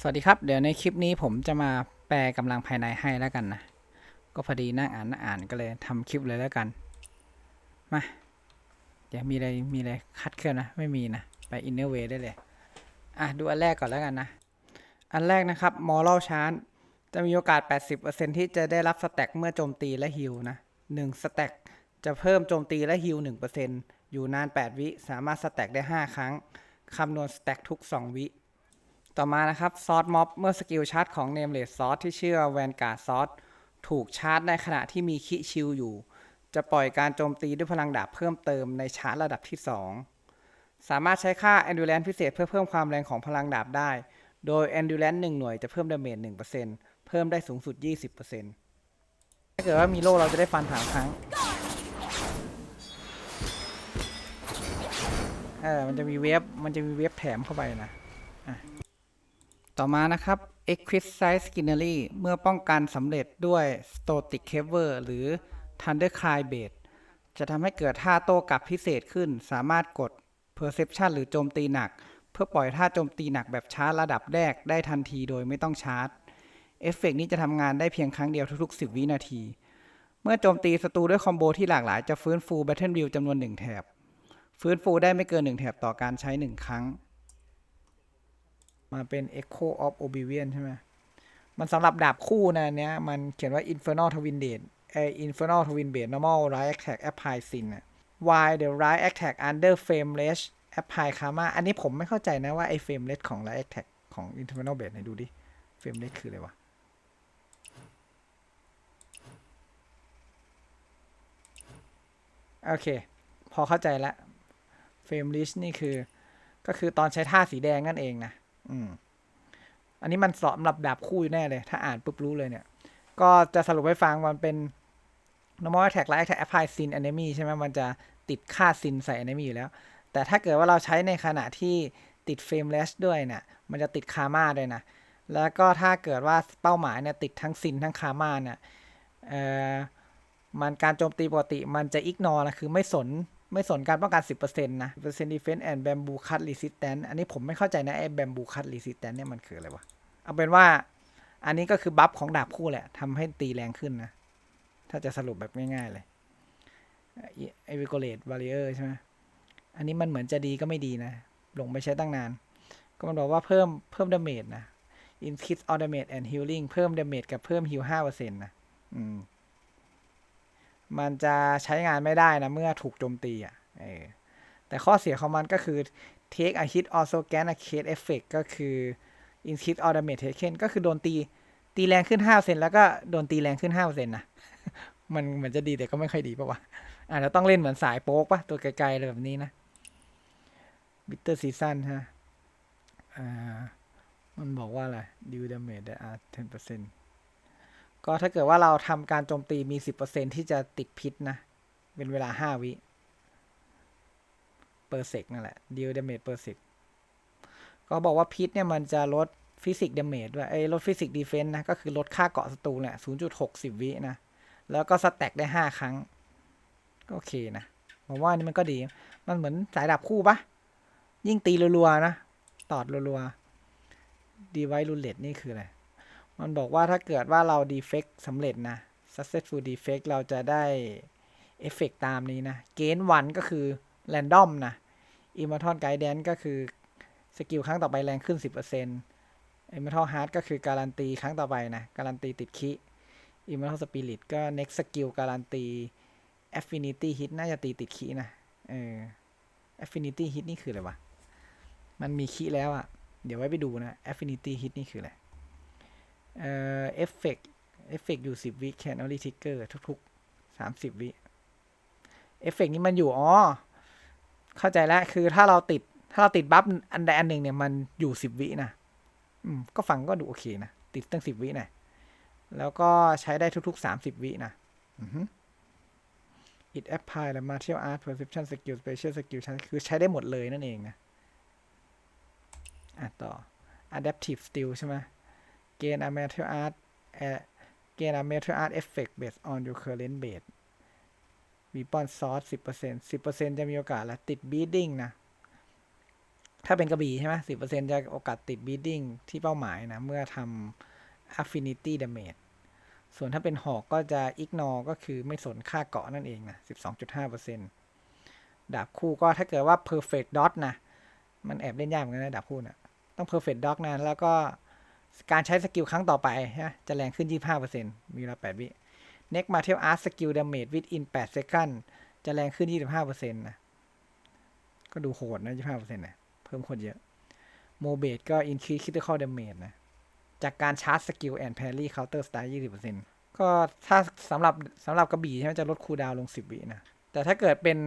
สวัสดีครับ เดี๋ยวในคลิปนี้ผมจะมาแปลกำลังภายในให้แล้วกันนะ ก็พอดีนั่งอ่านนั่งอ่านก็เลยทำคลิปเลยแล้วกัน มาเดี๋ยวมีอะไรมีอะไรคัดเคลื่อนนะ ไม่มีนะ ไป inner way ได้เลย อะ ดูอันแรกก่อนแล้วกันนะ อันแรกนะครับ moral chart จะมีโอกาส 80%ที่จะได้รับสแต็กเมื่อโจมตีและฮิลนะ1สแต็กจะเพิ่มโจมตีและฮิล1%อยู่นาน 8 วิ สามารถสแต็กได้ 5 ครั้งคำนวณสแต็กทุก 2 วิ ต่อมานะครับซอสม็อบเมื่อสกิลชาร์จของ Nameless ซอสที่ชื่อแว่า Vanguard ซอสถูกชาร์จในขณะที่มีคิชิลอยู่ จะปล่อยการโจมตีด้วยพลังดาบเพิ่มเติมในชาร์จระดับที่ 2 สามารถใช้ค่า Endurance พิเศษเพื่อเพิ่มความแรงของพลังดาบได้ โดย Endurance 1หน่วยจะเพิ่มดาเมจ1%เพิ่มได้สูงสุด 20%ถ้าเกิดว่ามีโล่เราจะได้ฟันถามครั้งเออมันจะมีเวฟมันจะมีเวฟแถมเข้าไปนะ ต่อมานะครับ Exquisite Skinnery เมื่อป้องกันสำเร็จด้วย Stotic Cover หรือ Thunder Cry Bait จะทำให้เกิดท่าโต้กลับพิเศษขึ้น สามารถกด Perception หรือโจมตีหนัก เพื่อปล่อยท่าโจมตีหนักแบบชาร์จระดับแรกได้ทันทีโดยไม่ต้องชาร์จ เอฟเฟกต์นี้จะทำงานได้เพียงครั้งเดียวทุกๆ 10 วินาที เมื่อโจมตีศัตรูด้วยคอมโบที่หลากหลายจะฟื้นฟู Battle Wheel จำนวน 1 แถบ ฟื้นฟูได้ไม่เกิน 1 แถบต่อการใช้ 1 ครั้ง มาเป็น Echo of Oblivion ใช่ไหมมันสำหรับดาบคู่นะเนี้ย มันเขียนว่า Infernal Twin Blade เออ Infernal Twin Blade Normal Right Attack Apply Sin อะ While the Right Attack Under Frame Rage Apply Karma อันนี้ผมไม่เข้าใจนะว่าไอ้ Frame Rate ของ Right Attack ของ Infernal Blade ไหนดูดิ Frame Rate คืออะไรวะโอเค พอเข้าใจและ Frame Reach นี่คือ ก็คือตอนใช้ท่าสีแดงนั่นเองนะ อืม อันนี้มันสำหรับดาบคู่อยู่แน่เลย ถ้าอ่านปุ๊บรู้เลยเนี่ย ก็จะสรุปให้ฟังมันเป็น normal attack และ attack apply sin enemy ใช่ไหมมันจะติดค่า sin ใส่ enemy อยู่แล้ว แต่ถ้าเกิดว่าเราใช้ในขณะที่ติด frame rest ด้วยเนี่ยมันจะติดคาม่าด้วยนะ แล้วก็ถ้าเกิดว่าเป้าหมายเนี่ยติดทั้ง sin ทั้งคาม่าเนี่ยเอ่อมันการโจมตีปกติมันจะ ignore นะคือไม่สน ไม่สนการป้องกัน 10%นะ10% defense and bamboo cut resistance อันนี้ผมไม่เข้าใจนะไอ้ bamboo cut resistance เนี่ยมันคืออะไรวะ เอาเป็นว่าอันนี้ก็คือบัฟของดาบคู่แหละทำให้ตีแรงขึ้นนะ ถ้าจะสรุปแบบง่าย ๆ เลยไอวิโกเลต b า r ิเออร์ใช่ไหมอันนี้มันเหมือนจะดีก็ไม่ดีนะ ลงไปใช้ตั้งนาน ก็มันบอกว่าเพิ่มเพิ่มดาเมจนะ increase all damage and healing เพิ่มดาเมจกับเพิ่ม heal 5%นะ อืม มันจะใช้งานไม่ได้นะเมื่อถูกโจมตีอะแต่ข้อเสียของมันก็คือ take a hit also gain a case effect ก็คือ increase all damage taken ก็คือโดนตี ตีแรงขึ้น 5%แล้วก็โดนตีแรงขึ้น 5%นะ มันเหมือนจะดีแต่ก็ไม่ค่อยดีปะวะอาจจะต้องเล่นเหมือนสายโป๊กปะตัวไกลๆเลยแบบนี้นะ bitter season ฮะ อ่า มันบอกว่าอะไร deal damage ได้อะ10% ก็ถ้าเกิดว่าเราทำการโจมตีมี 10%ที่จะติดพิษนะ เป็นเวลา 5 วิเปอร์เซกนั่นแหละ deal damage per sec ก็บอกว่าพิษเนี่ยมันจะลดฟิสิกส์ดเมจด้วยไอ้ลดฟิสิกดีเฟนต์นะ ก็คือลดค่าเกาะศัตรูแหละ0.60 วินะ แล้วก็สแต็กได้ 5 ครั้ง ก็โอเคนะ ผมว่านี่มันก็ดี มันเหมือนสายดาบคู่ปะยิ่งตีรัวๆนะ ตอดรัวๆดีไวรูเลตนี่คืออะไร มันบอกว่าถ้าเกิดว่าเราดีเฟกสำเร็จนะ successful defect เราจะได้เอฟเฟกตามนี้นะ เกณฑ์วันก็คือ random นะ immortal guidance ก็คือสกิลครั้งต่อไปแรงขึ้น 10% immortal heart ก็คือการันตีครั้งต่อไปนะ การันตีติดคิ immortal spirit ก็ next skill การันตี affinity hit น่าจะตีติดคินะ เออ affinity hit นี่คืออะไรวะ มันมีคิแล้วอะ่ะ เดี๋ยวไว้ไปดูนะ affinity hit นี่คืออะไร เอ่อ effect effect อยู่ 10 วิ can only trigger ทุก ๆ 30 วิเอฟเฟกนี้มันอยู่อ๋อเข้าใจแล้วคือถ้าเราติดถ้าเราติดบัฟอันใดอันหนึ่งเนี่ยมันอยู่ 10 วินะอืมก็ฟังก็ดูโอเคนะ ติดตั้ง 10 วินะแล้วก็ใช้ได้ทุก ๆ 30 วินะอือฮึ it apply และ martial art perception skill special skill คือใช้ได้หมดเลยนั่นเองนะ อะต่อ adaptive skill ใช่ไหม gain a martial art uh, gain a martial art effect based on your current base weapon source 10% 10%จะมีโอกาสละติด bleeding นะ ถ้าเป็นกระบี่ใช่ไหมสิบเปอร์เซ็นจะโอกาสติดบีดดิ้งที่เป้าหมายนะ เมื่อทำ affinity damage ส่วนถ้าเป็นหอกก็จะ ignore ก็คือไม่สนค่าเกาะนั่นเองนะ 12.5%ดาบคู่ก็ถ้าเกิดว่า perfect dot นะ มันแอบเล่นยากเหมือนกันนะดาบคู่นะต้อง perfect dot นะแล้วก็ การใช้สกิลครั้งต่อไปนะจะแรงขึ้น 25%มีเวลา 8 วิ next martial art skill damage within 8 second จะแรงขึ้น 25%นะ ก็ดูโหดนะ 25%นะ เพิ่มโคตรเยอะ โมเบตก็ increase critical damage นะ จากการชาร์จสกิลแอนด์แพรี่เคาน์เตอร์สไตล์20%ก็ถ้าสำหรับสำหรับกระบี่ใช่ไหมจะลดคูลดาวน์ลง10วินะ แต่ถ้าเกิดเป็น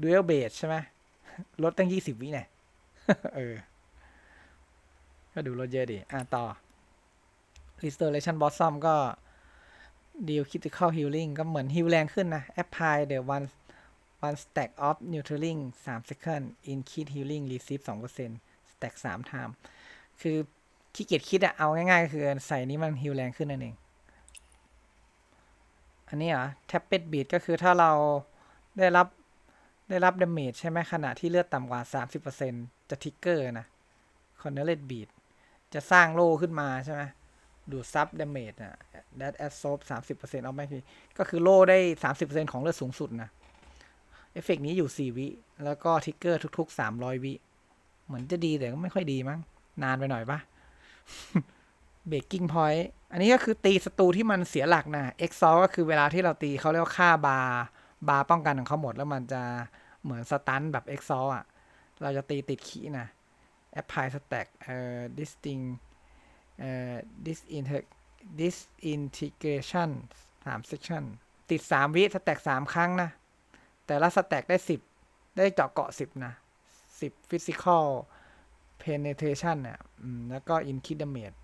ดูเอลเบสใช่ไหมลดตั้ง20วิเนี่ยเออ ก็ดูรถเจอร์ดิอะ ต่อ restoration Bossom ก็ deal critical healing ก็เหมือนฮิวแรงขึ้นนะ apply the one one stack of neutraling 3 second in kit healing receive 2% stack 3 time คือขี้เกียจคิดอะเอาง่ายๆ ก็คือใส่นี้มันฮิวแรงขึ้นนั่นเอง อันนี้เหรอ t a p e t beat ก็คือถ้าเราได้รับได้รับดาเมจใช่ไหมขณะที่เลือดต่ำกว่า 30%จะทิกเกอร์นะ c o r n e l e t beat จะสร้างโล่ขึ้นมาใช่ไหมดูดซับดาเมจอะ that absorb 30%เอาไม่พีก็คือโล่ได้30%ของเลือดสูงสุดนะ เอฟเฟกนี้อยู่4วิ แล้วก็ทิกเกอร์ทุกๆ300วิ เหมือนจะดีแต่ก็ไม่ค่อยดีมั้ง นานไปหน่อยปะเบรกกิ้งพอยต์อันนี้ก็คือตีศัตรูที่มันเสียหลักนะเอ็กซอก็คือเวลาที่เราตีเขาเรียกว่าค่าบาร์บาร์ป้องกันของเขาหมด แล้วมันจะเหมือนสตันแบบเอ็กซออะ เราจะตีติดขีนะ apply stack เอ่อ distinct เอ่อ disinter disintegration 3 section ติด 3 วิสแต็ก3ครั้งนะ แต่ละสแต็กได้ 10 ได้เจาะเกาะ 10 นะ 10 physical penetration เนี่ยแล้วก็ in kit damage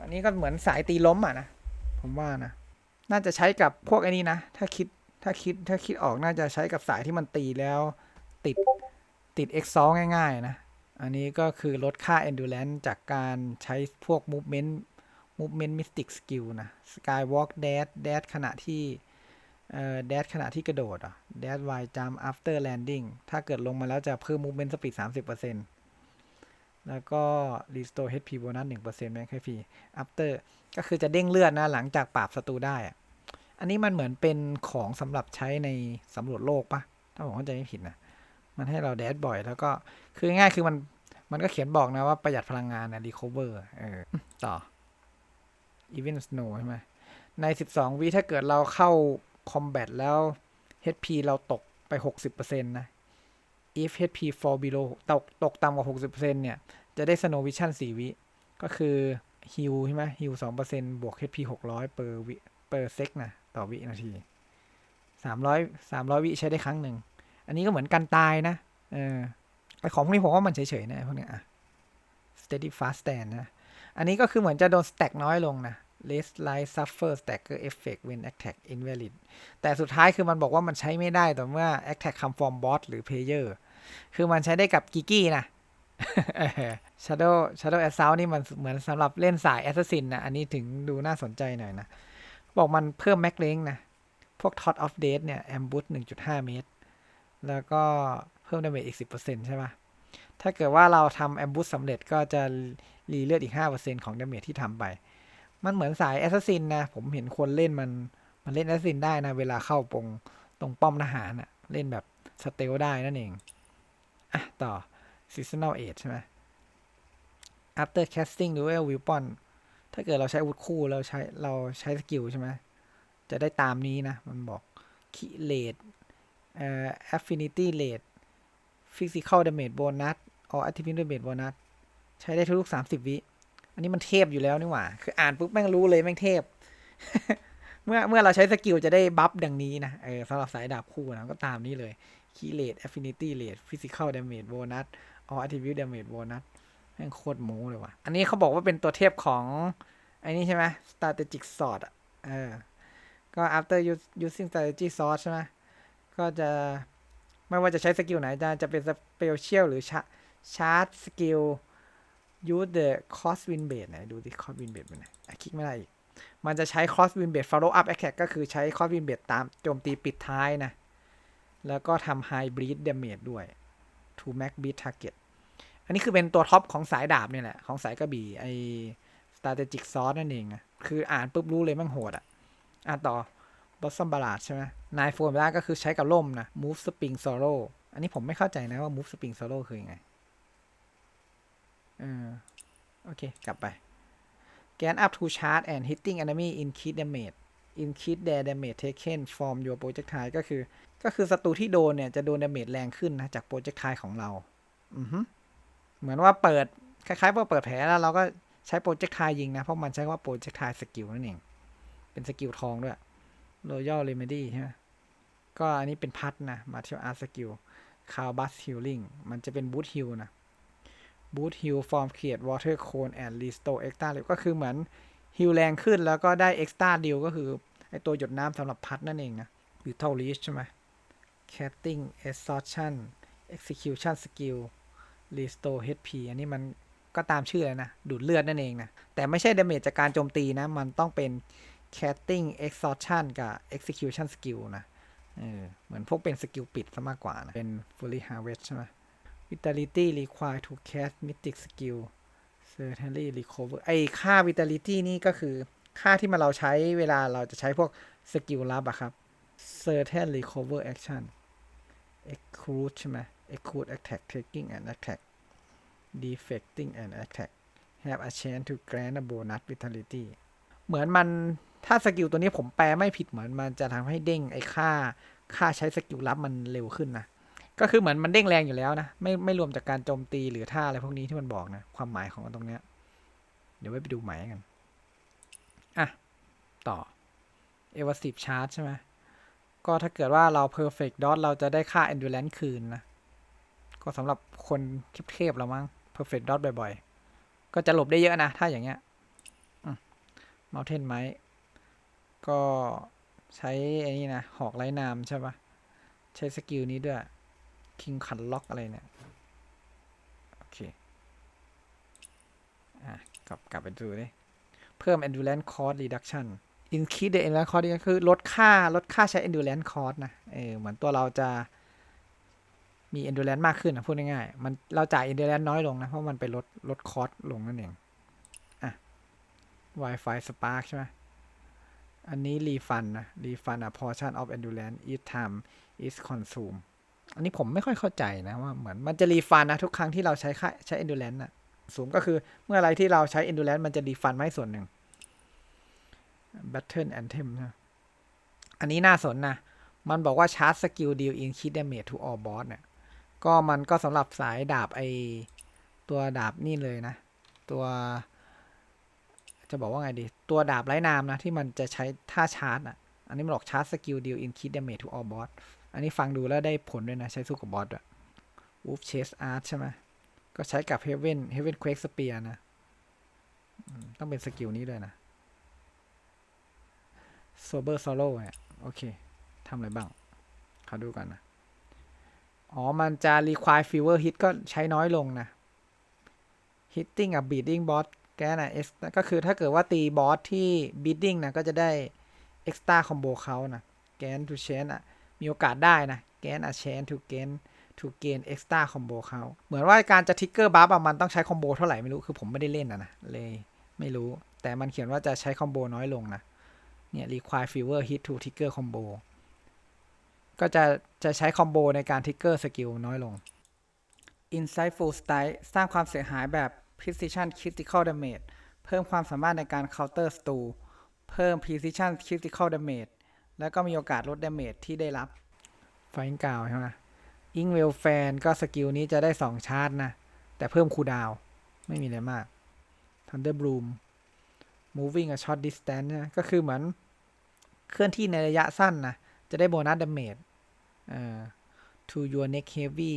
อันนี้ก็เหมือนสายตีล้มอะนะ ผมว่านะ น่าจะใช้กับพวกไอ้นี้นะ ถ้าคิดถ้าคิดถ้าคิดออกน่าจะใช้กับสายที่มันตีแล้ว ติด x 2ง่าย ๆ นะ อันนี้ก็คือลดค่า endurance จากการใช้พวก movement movement mystic skill นะ skywalk dash dash ขณะที่เอ่อ dash ขณะที่กระโดดอะ dash y jump after landing ถ้าเกิดลงมาแล้วจะเพิ่ม movement speed 30%แล้วก็ restore HP bonus 1%แม่งแค่ฟรี after ก็คือจะเด้งเลือดนะ หลังจากปราบศัตรูได้อะอันนี้มันเหมือนเป็นของสำหรับใช้ในสำรวจโลกปะถ้าผมเข้าใจไม่ผิดนะ มันให้เราแดดบ่อย แล้วก็คือง่ายๆคือมันมันก็เขียนบอกนะว่าประหยัดพลังงานนะ recover เออต่อ event snow ใช่ไหมใน 12 วิถ้าเกิดเราเข้า combat แล้ว HP เราตกไป 60%นะ if HP fall below ตกตกต่ำกว่า 60%เนี่ย จะได้ snow vision 4 วิ ก็คือ heal ใช่ไหม heal 2%บวก HP 600 per วิ per sec นะ ต่อวินาที 300 300 วิใช้ได้ครั้งหนึ่ง อันนี้ก็เหมือนกันตายนะ เออไอของพวกนี้ผมว่ามันเฉยๆนะพวกเนี้ยอะ steady fast stand นะ อันนี้ก็คือเหมือนจะโดน stack น้อยลงนะ less light suffer stacker effect when attack invalid แต่สุดท้ายคือมันบอกว่ามันใช้ไม่ได้ต่อเมื่อ attack come from boss หรือ player คือมันใช้ได้กับกิกี้นะ shadow shadow assault นี่มันเหมือนสำหรับเล่นสาย assassin นะ อันนี้ถึงดูน่าสนใจหน่อยนะ บอกมันเพิ่ม max range นะ พวก Tot of Death เนี่ย ambush 1.5 เมตร แล้วก็เพิ่ม damage อีก 10%ใช่ปะถ้าเกิดว่าเราทำ ambush สำเร็จก็จะรีเลือดอีก 5%ของ damage ที่ทำไป มันเหมือนสาย assassin นะ ผมเห็นคนเล่นมัน มันเล่น assassin ได้นะ เวลาเข้าปงตรงป้อมทหารอะเล่นแบบสเตลได้นั่นเอง อะ ต่อ seasonal age ใช่ไหม after casting dual weapon ถ้าเกิดเราใช้อาวุธคู่เราใช้เราใช้สกิลใช่ไหมจะได้ตามนี้นะ มันบอกคิเลด affinity rate physical damage bonus or activity damage bonus ใช้ได้ทุก 30 วิ อันนี้มันเทพอยู่แล้วนี่หว่า คืออ่านปุ๊บแม่งรู้เลยแม่งเทพ เมื่อเมื่อเราใช้สกิลจะได้บัฟดังนี้นะ เออสำหรับสายดาบคู่นะก็ตามนี้เลยคีเลด affinity rate physical damage bonus or attribute damage bonus แม่งโคตรโม้เลยว่ะ อันนี้เขาบอกว่าเป็นตัวเทพของไอ้นี่ใช่ไหม strategic sword อะ เออ ก็ after use- using strategy sword ใช่ไหม ก็จะไม่ว่าจะใช้สกิลไหนจะจะเป็น special หรือชาชาร์จสกิล use the cross wind blade ไหนดูที่ cross wind blade เป็นไงอะคลิกไม่ได้อีก มันจะใช้ cross wind blade follow up attack ก็คือใช้ cross wind blade ตามโจมตีปิดท้ายนะ แล้วก็ทำ high bleed damage ด้วย to max beat target อันนี้คือเป็นตัวท็อปของสายดาบเนี่ยแหละ ของสายกระบี่ไอ strategic sword นั่นเองนะคืออ่านปุ๊บรู้เลยแมันโหดอะ อ่านต่อ บอสซัมบาราดใช่ไหมนายโฟมล่าก็คือใช้กับล่มนะ Move Spring Sorrow อันนี้ผมไม่เข้าใจนะว่า Move Spring Sorrow คืออยังไงเออโอเค กลับไป Gain up to charge and hitting enemy increase damage increase their damage taken from your projectile ก็คือ ก็คือศัตรูที่โดนเนี่ย จะโดนดาเมจแรงขึ้นนะ จากโปรเจกต์ไทของเรา อือฮึเหมือนว่าเปิด คล้ายๆว่าเปิดแผลแล้วเราก็ใช้โปรเจกต์ไทยิงนะ เพราะมันใช้ว่าโปรเจกต์ไทสกิลนั่นเอง เป็นสกิลทองด้วย Royal เลมดี้ใช่ไหมก็อันนี้เป็นพัทนะ Martial Art สกิล์คาวบัสฮิลลิ่งมันจะเป็นบูทฮิลนะบูทฮิลฟอร์มเคียดวอเตอร์โคนแอนด์รีสโตเอ็กซ์ต้าเลยก็คือเหมือนฮิลแรงขึ้นแล้วก็ได้เอ็กซ์ต้าดิวก็คือไอตัวหยดน้ำสำหรับพัทนั่นเองนะบิวเทลารีชใช่ไหม Catting Exhaustion กซิคิวชันสกิลรีสโตเฮลพีอันนี้มันก็ตามชื่อเลยนะ ดูดเลือดนั่นเองนะ แต่ไม่ใช่ดาเมจจากการโจมตีนะ มันต้องเป็น Casting Exhaustion กับ Execution Skill นะเออเหมือนพวกเป็นสกิลปิดซะมากกว่านะ เป็น Fully Harvest ใช่ไหม Vitality require to cast Mythic Skill Certainly Recover ไอค่า Vitality นี่ก็คือค่าที่มาเราใช้เวลาเราจะใช้พวกสกิลลับอะครับ Certain Recover Action Exclude ใช่ไหม Exclude Attack Taking and Attack Defecting and Attack Have a chance to grant a bonus Vitality เหมือนมัน ถ้าสกิลตัวนี้ผมแปลไม่ผิดเหมือนมันจะทำให้เด้งไอ้ค่า ค่าใช้สกิลลับมันเร็วขึ้นนะ ก็คือเหมือนมันเด้งแรงอยู่แล้วนะ ไม่ไม่รวมจากการโจมตีหรือท่าอะไรพวกนี้ที่มันบอกนะ ความหมายของมันตรงเนี้ย เดี๋ยวไว้ไปดูหมายกัน อะ ต่อ evasive charge ใช่ไหมก็ถ้าเกิดว่าเรา perfect dot เราจะได้ค่า endurance คืนนะ ก็สำหรับคนเทพๆเรามั้ง perfect dot บ่อยๆ ก็จะหลบได้เยอะนะ ถ้าอย่างเงี้ย mountain ไม้ ก็ใช้ไอ้นี่นะ หอกไร้นามใช่ปะใช้สกิลนี้ด้วย คิงคันล็อกอะไรเนี่ย โอเค อะ กลับกลับไปดูดิ เพิ่ม endurance cost reduction increase the endurance cost ก็คือลดค่าลดค่าใช้ endurance cost นะ เออ เหมือนตัวเราจะมี endurance มากขึ้นนะพูดง่ายๆ มันเราจ่าย endurance น้อยลงนะ เพราะมันไปลดลด cost ลงนั่นเอง อะ Wi-Fi Spark ใช่ไหม อันนี้ refund นะ refund a portion of endurance each time is consumed อันนี้ผมไม่ค่อยเข้าใจนะว่าเหมือนมันจะรีฟันนะทุกครั้งที่เราใช้ค่าใช้ endurance นะสูงก็คือเมื่อไรที่เราใช้ endurance มันจะรีฟันมาให้ส่วนหนึ่ง battle anthem นะอันนี้น่าสนนะ มันบอกว่า charge skill deal increase damage to all boss เนี่ย ก็มันก็สำหรับสายดาบไอตัวดาบนี่เลยนะ ตัว จะบอกว่าไงดี ตัวดาบไร้นามนะ ที่มันจะใช้ท่าชาร์จอะ อันนี้มันบอก charge skill deal increase damage to all boss อันนี้ฟังดูแล้วได้ผลด้วยนะ ใช้สู้กับบอสอะ Wolf Chase Art ใช่ไหมก็ใช้กับ Heaven Heaven Quake Spear นะ ต้องเป็นสกิลนี้ด้วยนะ Sober Sorrow เนี่ยโอเคทำอะไรบ้างขอดูก่อนนะ อ๋อ มันจะ require fewer hit ก็ใช้น้อยลงนะ hitting กับ beating boss แกนะ X ก็คือถ้าเกิดว่าตีบอสที่ beating นะก็จะได้ extra combo เขานะแกน to chain อะมีโอกาสได้นะแกน a chance to gain to gain extra combo เขาเหมือนว่าการจะ trigger buff อะมันต้องใช้คอมโบเท่าไหร่ไม่รู้คือผมไม่ได้เล่นอะนะเลยไม่รู้ แต่มันเขียนว่าจะใช้คอมโบน้อยลงนะเนี่ย require fewer hit to trigger combo ก็จะจะใช้คอมโบในการ trigger สกิลน้อยลง insightful strike สร้างความเสียหายแบบ precision critical damage เพิ่มความสามารถในการ counter s t u เพิ่ม precision critical damage แล้วก็มีโอกาสลด damage ที่ได้รับไฟน์กาวใช่ไหมอิงเวลแฟนก็สกิลนี้จะได้ 2 ชาร์จนะ แต่เพิ่มคูดาวไม่มีอะไรมาก Thunder Bloom moving a short distance นะก็คือเหมือนเคลื่อนที่ในระยะสั้นนะ จะได้โบนัส damage เอ่อ to your neck heavy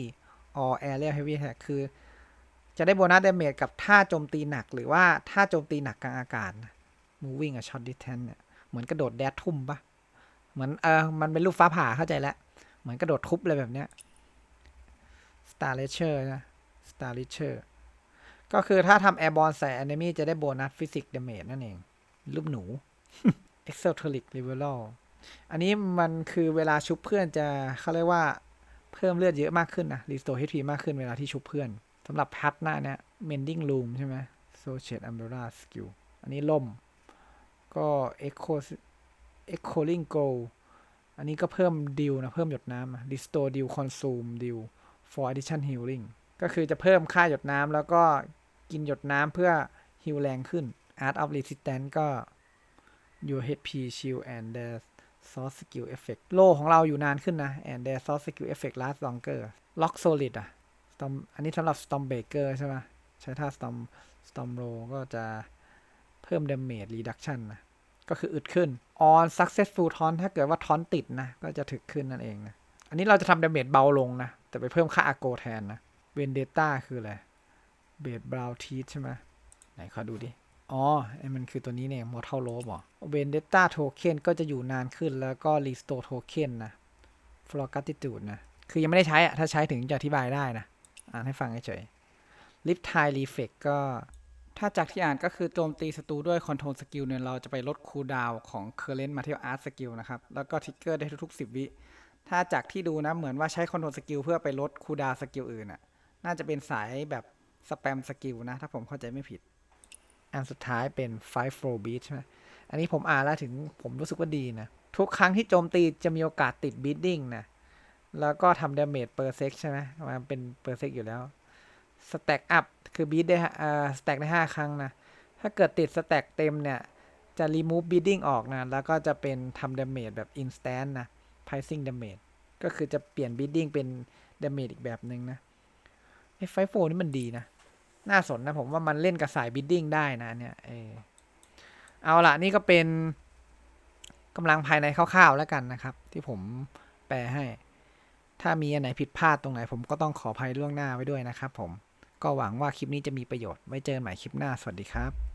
or area heavy attack คือ จะได้โบนัส damage กับท่าโจมตีหนักหรือว่าท่าโจมตีหนักกลางอากาศ moving a short distance เนี่ยเหมือนกระโดดแดดทุ่มปะเหมือนเออมันเป็นลูกฟ้าผ่าเข้าใจแล้ว เหมือนกระโดดทุบเลยแบบเนี้ย Star l e c h e r นะ Star l e c h e r ก็คือถ้าทำ Airborne ใส่ Enemy จะได้โบนัส Physics Damage นั่นเองรูปหนู Exoteric Level อันนี้มันคือเวลาชุบเพื่อนจะเขาเรียกว่าเพิ่มเลือดเยอะมากขึ้นนะรีสโต HP มากขึ้นเวลาที่ชุบเพื่อน สำหรับแพทหน้าเนี้ย mending room ใช่ไหม associate umbrella skill อันนี้ล่ม ก็ echo echoing go อันนี้ก็เพิ่มดิวนะ เพิ่มหยดน้ำ restore deal consume deal for addition healing ก็คือจะเพิ่มค่าหยดน้ำแล้วก็กินหยดน้ำเพื่อฮิลแรงขึ้น art of resistance ก็ your HP shield and the source skill effect โลของเราอยู่นานขึ้นนะ and the source skill effect last longer lock solid อะ storm อันนี้สำหรับ storm breaker ใช่ไหมใช้ท่า storm stormro ก็จะเพิ่ม damage reduction นะ ก็คืออึดขึ้น on successful taunt ถ้าเกิดว่าทอนติดนะ ก็จะถึกขึ้นนั่นเองนะ อันนี้เราจะทำ damage เบาลงนะ แต่ไปเพิ่มค่า ago แทนนะ vendetta คืออะไรเบดบราวทีใช่ไหมไหนขอดูดิ อ๋อไอ้มันคือตัวนี้เนี่ย Mortal Robe เหรอ Vendetta Token ก็จะอยู่นานขึ้นแล้วก็ Restore Token นะ f l o r Gratitude นะ คือยังไม่ได้ใช้อะถ้าใช้ถึงจะอธิบายได้นะ อ่านให้ฟังเฉยๆ Lift Tide Reflect ก็ ถ้าจากที่อ่านก็คือโจมตีศัตรูด้วย Control Skill เนี่ยเราจะไปลดคูลดาวของ Current Martial Art Skill นะครับ แล้วก็ทิกเกอร์ได้ทุกๆ 10 วิ ถ้าจากที่ดูนะเหมือนว่าใช้ Control Skill เพื่อไปลดคูลดาวสกิลอื่นอะน่าจะเป็นสายแบบสแปมสกิลนะ ถ้าผมเข้าใจไม่ผิด อันสุดท้ายเป็น Five Flow Beat ใช่ไหมอันนี้ผมอ่านแล้วถึงผมรู้สึกว่าดีนะ ทุกครั้งที่โจมตีจะมีโอกาสติด Beating นะ แล้วก็ทำ Damage per sec ใช่ไหมมันเป็น per sec อยู่แล้ว Stack up คือ beat ได้อ่า stack ได้ 5 ครั้งนะ ถ้าเกิดติด stack เต็มเนี่ย จะ remove beating ออกนะ แล้วก็จะเป็นทำ damage แบบ instant นะ pricing damage ก็คือจะเปลี่ยน beating เป็น damage อีกแบบหนึ่งนะไอ้ไฟโฟนี่มันดีนะ น่าสนนะผมว่ามันเล่นกับสายบิดดิ้งได้นะเนี่ยเออเอาละนี่ก็เป็นกำลังภายในคร่าวๆแล้วกันนะครับ ที่ผมแปลให้ ถ้ามีอันไหนผิดพลาดตรงไหนผมก็ต้องขออภัยล่วงหน้าไว้ด้วยนะครับผม ก็หวังว่าคลิปนี้จะมีประโยชน์ ไว้เจอใหม่คลิปหน้า สวัสดีครับ